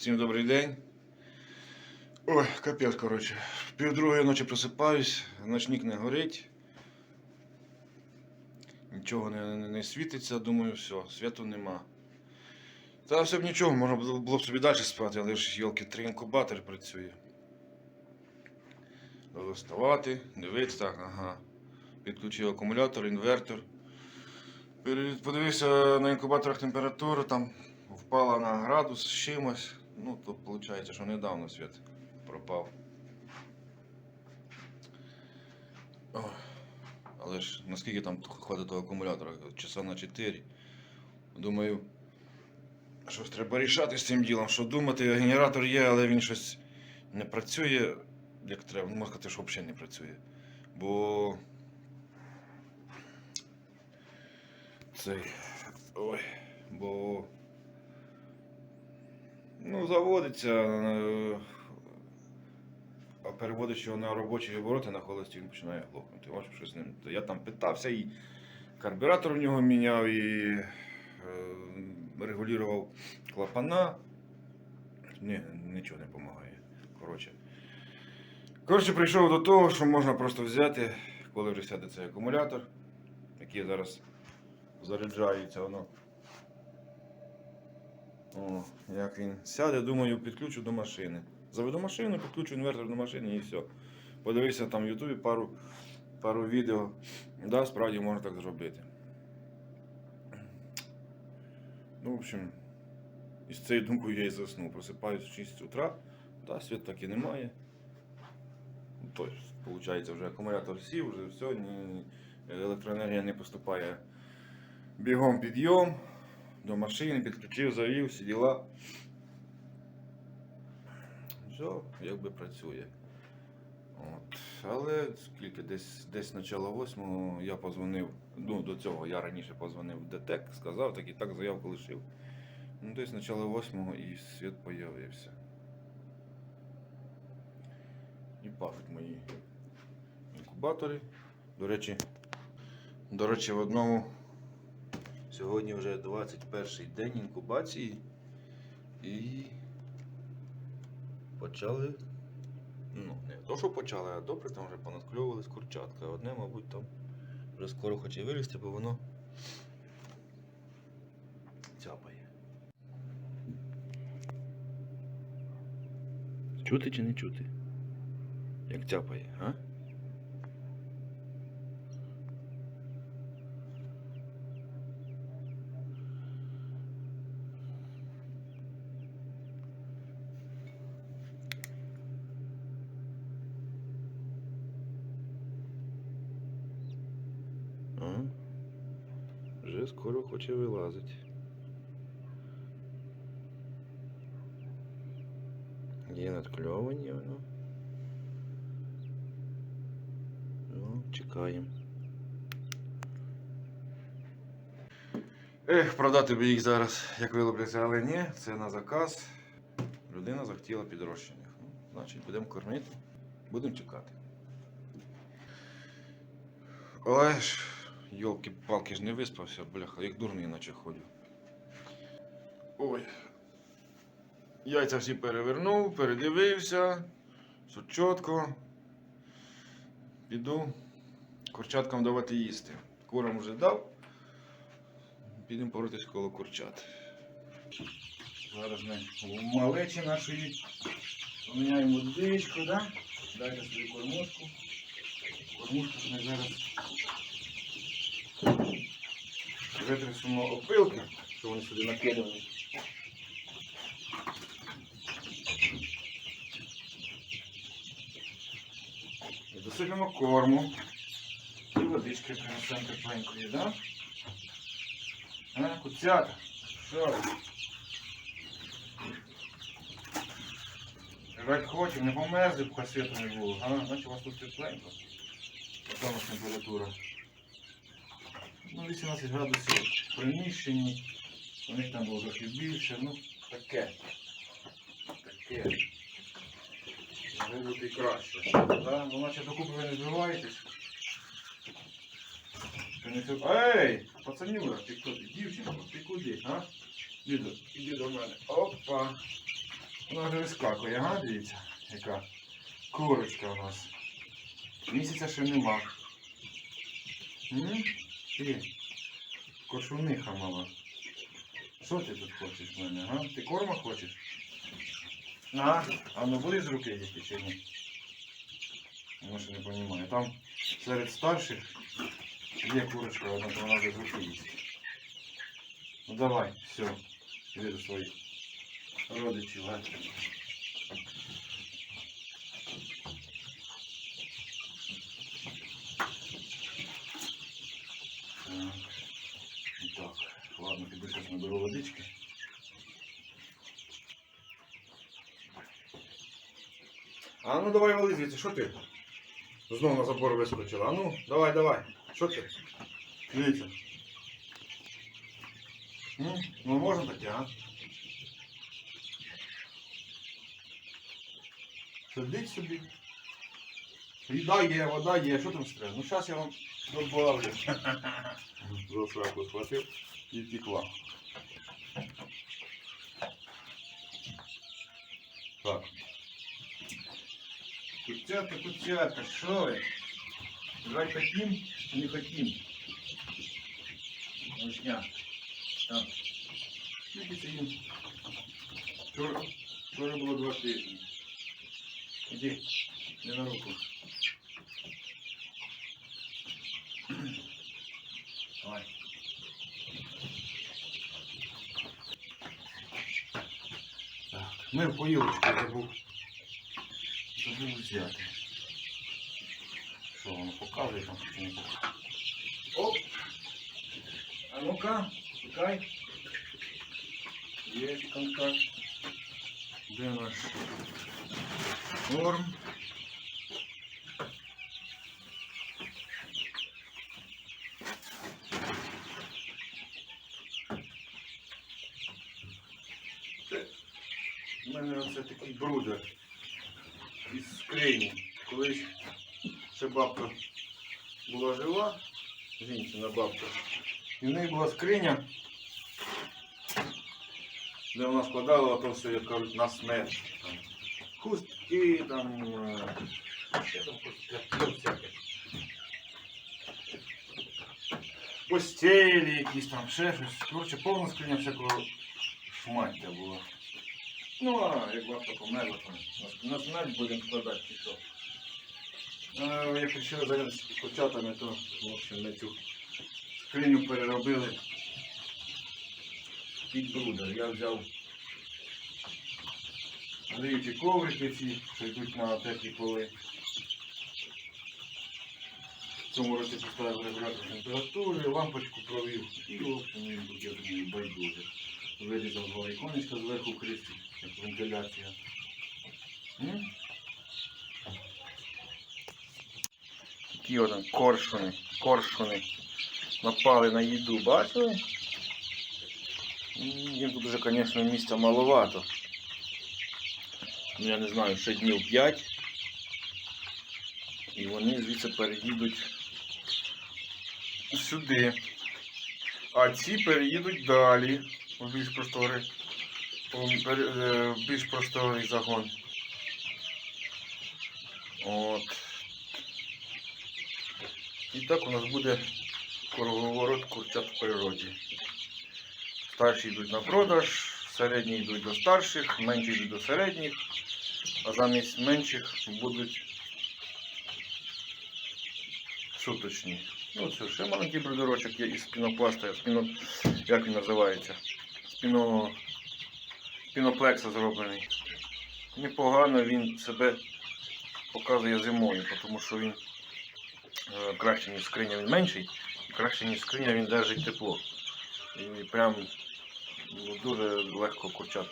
Всім добрий день. Ой, капець, коротше. Пів другої ночі просипаюсь, ночник не горить. Нічого не, не, не світиться, думаю, все, світу нема. Та все б нічого, можна було б собі далі спати, але ж йолки, три інкубатори працює. Треба вставати, дивитися, так, ага. Підключив акумулятор, інвертор. Подивився на інкубаторах температуру, там впала на градус з чимось. Ну, то виходить, що недавно світ пропав. Ой, але ж наскільки там хватить того акумулятора? Часа на 4. Думаю, щось треба рішати з цим ділом. Що думати, генератор є, але він щось не працює як треба. Ну, можна сказати, що взагалі не працює. Бо. Цей. Ой. Бо. Ну, заводиться. е, А переводиш його на робочі обороти на холості, він починає глохнути. Ось що з ним. Я там питався і карбюратор в нього міняв, і е, регулював клапана. Ні, нічого не допомагає. Коротше. Коротше, прийшов до того, що можна просто взяти, коли вже сяде цей акумулятор, який зараз заряджається воно. О, як він сяде, думаю, підключу до машини. Заведу машину, підключу інвертор до машини і все. Подивився там в Ютубі пару, пару відео. Да, справді можна так зробити. Ну, в общем, із цією думкою я і заснув. Просипаюсь в 6 утра, да, світ так і немає. Тобто, виходить, вже акумулятор сів, вже все, електроенергія не поступає. Бігом підйом до машини, підключив, завів, всі діла. Все, якби працює. От. Але скільки десь десь начало восьмого я позвонив. Ну, до цього я раніше позвонив в ДТЕК, сказав, так і так заявку лишив. Ну, десь начало восьмого і світ появився. І пахнуть мої інкубатори. До речі, до речі, в одному сьогодні вже 21 день інкубації і почали. Ну, не то, що почали, а добре там вже понадкльовувались курчатка. Одне, мабуть, там вже скоро хоче вилізти, бо воно цяпає. Чути чи не чути? Як цяпає, а? А? Вже скоро хоче вилазити. Є надкльовані воно. Ну, чекаємо. Ех, продати би їх зараз, як вилупляться, але ні, це на заказ. Людина захотіла підрощених. Ну, значить, будемо кормити, будемо чекати. Ой ж, йолки-палки ж не виспався, бляха, як дурний наче ходю. Ой. Яйця всі перевернув, передивився. Все чітко. Піду курчаткам давати їсти. Курам вже дав. Підемо боротись коло курчат. Зараз ми малечі нашої поміняємо водичку, да? Дайте собі кормушку. Кормушку ми зараз витрясемо опилки, що вони сюди накидані. І досипемо корму. І водички принесемо тепленької, да? А, куцята. Що? Жрать хочемо, не померзли, поки світу не було. А, значить у вас тут тепленько. У температура? Ну, 18 градусів в приміщенні. У них там було трохи більше, ну таке. Таке. Бути краще. Да? Ну, наче докупи ви не збиваєтесь. Ей! Пацанюра, ти хто ти? Ти куди, а? До, іди до мене. Опа. Вона вже вискакує, ага, дивіться, яка курочка у нас. Місяця ще нема. М? Ти, кошуниха мала. Що ти тут хочеш в мене, га? Ти корма хочеш? А, а ну будеш з руки їсти чи ні? Може не розумію. Там серед старших є курочка, одна, то вона вже з руки їсти. Ну давай, все, іди до своїх родичів, а? Так. Так, ладно, зараз водички. А ну давай вали звідси, що ти? Знову на забор вискочила. А ну, давай, давай. Що ти? Дивіться. М? Ну можна таке, а? Сидіть собі. Їда є, вода є, що там стрес? Ну зараз я вам добавлю. За сраку схватив і втекла. Так. Кутятка, кутятка, що ви? Давай хотім чи не хотім? Вишня. Так. Скільки їм? Вчора, вчора було два тижні. Іди, не на руку. Давай. Ми в поїлочку забув. Забув взяти. Що воно показує там показує? Оп! А ну-ка, чекай. Є контакт. Де наш корм? Це У мене оце із скрині. Колись ще бабка була жива, жінчина бабка. І в неї була скриня, де вона складала то все, як кажуть, на смерть. Там, хустки, там, е, ще там всяке. Постелі якісь там, ще щось. Коротше, повна скриня всякого шмаття була. Ну, а як бабка померла, то на, смерть будемо складати чи що. А, як вирішили зайнятися курчатами, то в общем, ми цю скриню переробили під брудер. Я взяв гриючі коврики ці, що йдуть на теплі поли. В цьому році поставив регулятор температури, лампочку провів і в общем він думаю байдуже. Вирізав два віконечка зверху кришки, як вентиляція. Такі от коршуни, коршуни напали на їду, бачили? Їм тут уже, звісно, місця маловато. Я не знаю, ще днів 5. І вони звідси переїдуть сюди. А ці переїдуть далі в більш просторий, у е, більш просторий загон. От. І так у нас буде круговорот курчат в природі. Старші йдуть на продаж, середні йдуть до старших, менші йдуть до середніх, а замість менших будуть суточні. Ну, це ще маленький брудерочок є із пінопласта, як він називається? Спіно... Піноплекса зроблений. Непогано він себе показує зимою, тому що він е, краще, ніж скриня, він менший, і краще, ніж скриня, він держить тепло. І прям ну, дуже легко курчат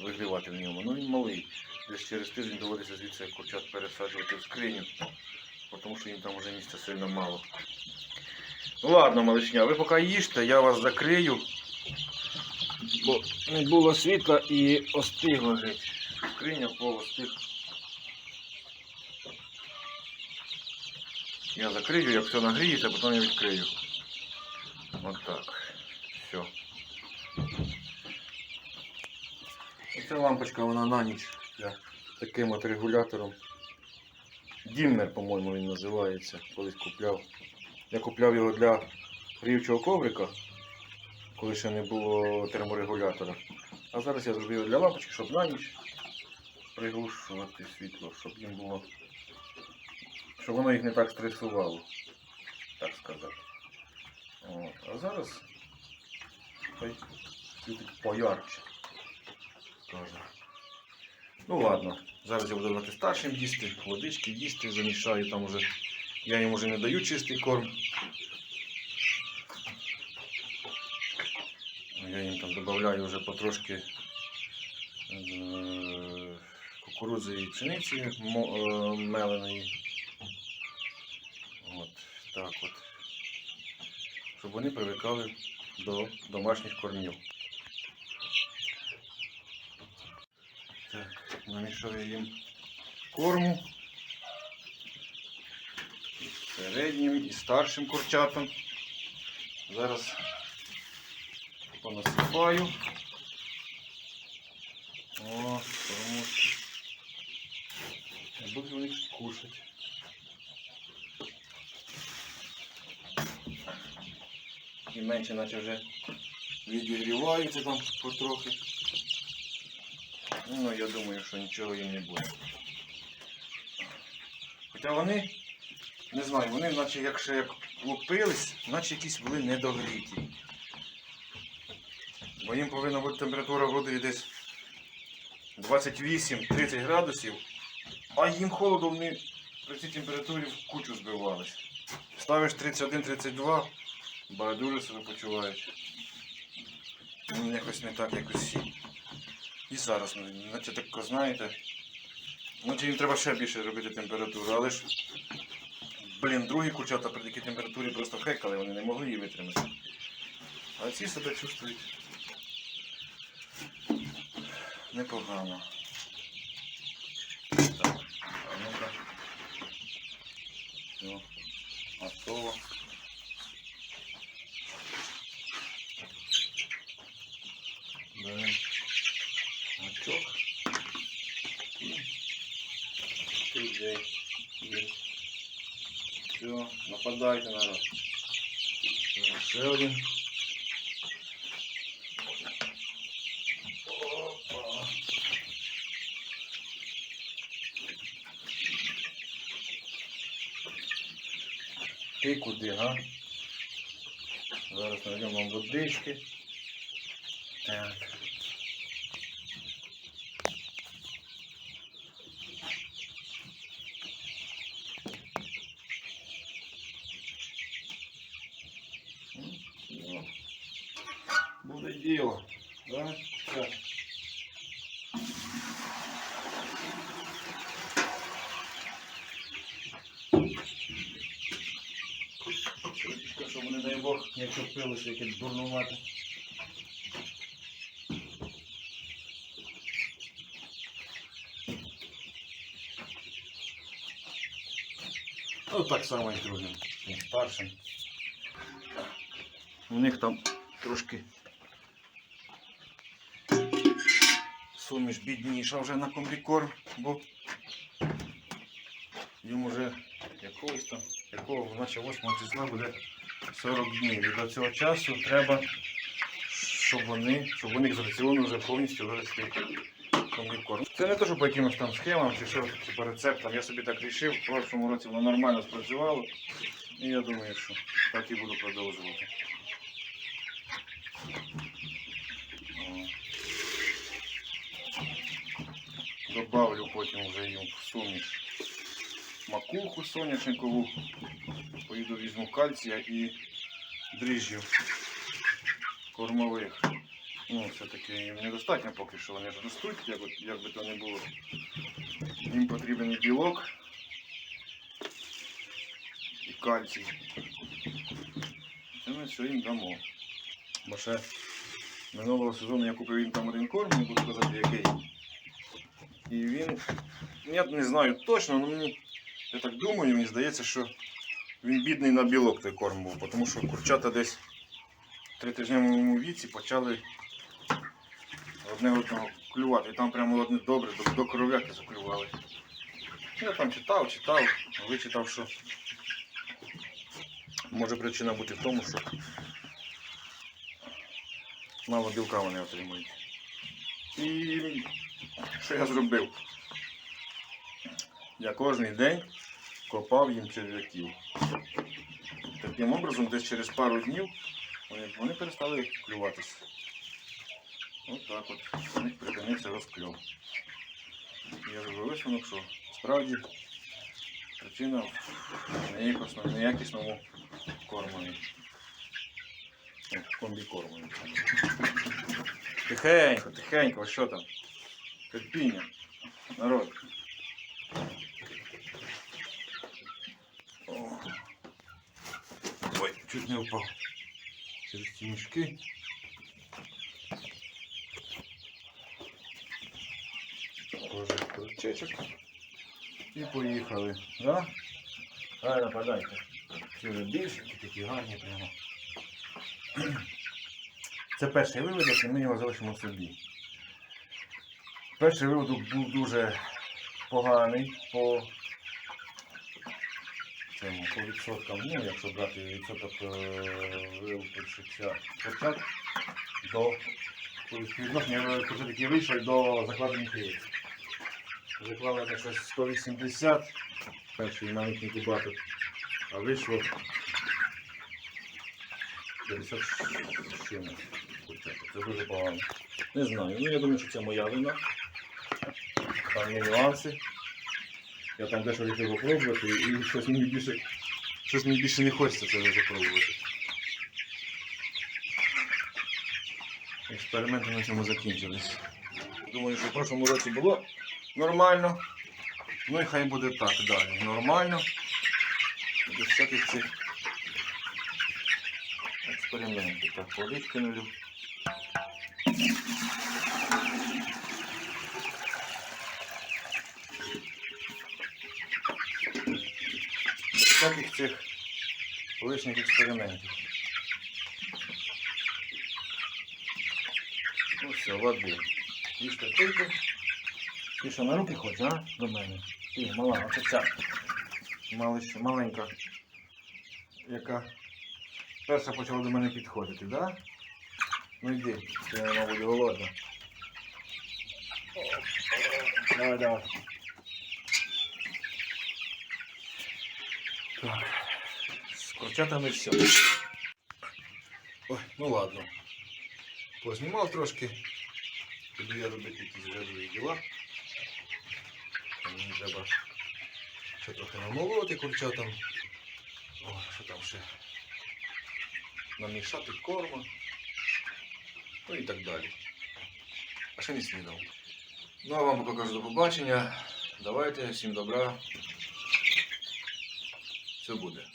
вигрівати в ньому. Ну він малий. Десь через тиждень доводиться звідси курчат пересаджувати в скриню, тому що їм там вже місця сильно мало. Ладно, малишня, ви поки їжте, я вас закрию, бо не було світла і остигло геть. Скриня полостиг. Я закрию, як все нагріється, потім я відкрию. От так. Все. Ця лампочка вона на ніч для таким от регулятором. Діммер, по-моєму, він називається, колись купляв. Я купляв його для гріючого коврика, коли ще не було терморегулятора. А зараз я зробив для лампочки, щоб на ніч приглушувати світло, щоб їм було. Щоб воно їх не так стресувало, так сказати. От. А зараз світить поярче. Каже. Ну ладно, зараз я буду давати старшим їсти, водички їсти, замішаю там уже. Я їм уже не даю чистий корм. Я їм там додаю вже потрошки е, кукурудзи і пшениці е, меленої. От, так от. Щоб вони привикали до домашніх кормів. Так, намішав їм корму. Середнім і старшим курчатам. Зараз понасипаю. О, кормушки. Будуть вони кушати. І менше наче вже відігріваються там потрохи. Ну, я думаю, що нічого їм не буде. Хоча вони, не знаю, вони наче як ще як лупились, наче якісь були недогріті. Бо їм повинна бути температура води десь 28-30 градусів, а їм холоду вони при цій температурі в кучу збивались. Ставиш 31-32, байдуже себе почувають. Ну, якось не так, як усі. І зараз, ну, наче так знаєте. Ну, їм треба ще більше робити температуру, але ж, блін, другі курчата при такій температурі просто хекали, вони не могли її витримати. А ці себе чувствують непогано. Так, а ну-ка. Все, готово. Берем гачок. І туди. Все, нападайте народ. Ще один. Ти куди, га? Зараз знайдемо водички. Так. М, ну, Буде діло. Да? Так. Водичка, щоб не дай Бог, не чопилося, яке дурнувати. Ну так само і другим, і старшим. У них там трошки суміш бідніша вже на комбікорм, бо їм уже якогось там, якого, наче 8 числа буде 40 днів. І до цього часу треба, щоб вони, щоб у них з раціону вже повністю вивести комбікорм. Це не те, що по якимось там схемам чи що, чи по рецептам. Я собі так рішив, в прошлому році воно нормально спрацювало. І я думаю, що так і буду продовжувати. Добавлю потім вже їм в суміш макуху соняшникову. Поїду візьму кальція і дріжджів кормових. Ну, все-таки їм недостатньо поки що вони ростуть, як, як би то не було. Їм потрібен і білок, і кальцій. Це ми все їм дамо. Бо ще минулого сезону я купив їм там один корм, не буду казати який. І він, я не знаю точно, але мені, я так думаю, мені здається, що він бідний на білок той корм був, тому що курчата десь в тритижневому віці почали одне одного клювати. І там прямо одне добре, до, кров'яки заклювали. Я там читав, читав, вичитав, що може причина бути в тому, що мало білка вони отримують. І що я зробив? Я кожен день копав їм черв'яків. Таким образом, десь через пару днів вони, вони перестали клюватися. От так от. У них припинився розкльов. Я зробив висновок, що справді причина в неякісному, кормові. Комбікормові. Тихенько, тихенько, що там? Терпіння. Народ. О. Ой, чуть не впав. Через ці мішки. Тоже крючечок. І поїхали. Да? Давай нападайте. Ці вже більші, такі гарні прямо. Це перший виводок, і ми його залишимо собі. Перший виводок був дуже поганий по цьому, по відсоткам, ну, якщо брати відсоток е, вилучиться почат до співвідношення початки вийшли до закладених яєць. Заклали на щось 180, перший маленький інкубатор, а вийшло 50 з Це дуже погано. Не знаю, ну я думаю, що це моя вина. Там є нюанси. Я там дещо хотів попробувати і щось мені більше, щось мені більше не хочеться це вже пробувати. Експерименти на цьому закінчились. Думаю, що в прошлому році було нормально. Ну і хай буде так далі. Нормально. Без всяких цих експериментів. Так, водички всяких цих лишніх експериментів. Ну все, води. Їжте тільки. Ти що, на руки хочеш, а? До мене. Ти, мала, оце ця. Малиш, маленька. Яка перша почала до мене підходити, да? Ну йди, ти, мабуть, голодна. Давай, давай. Так. З курчатами все. Ой, ну ладно. Познімав трошки. Буду я робити якісь важливі діла. Мені треба ще трохи намолоти курчатам. О, що там ще? Намішати корма. Ну і так далі. А ще не снідав. Ну а вам поки кажу до побачення. Давайте, всім добра. Все буде. Ага. Пока.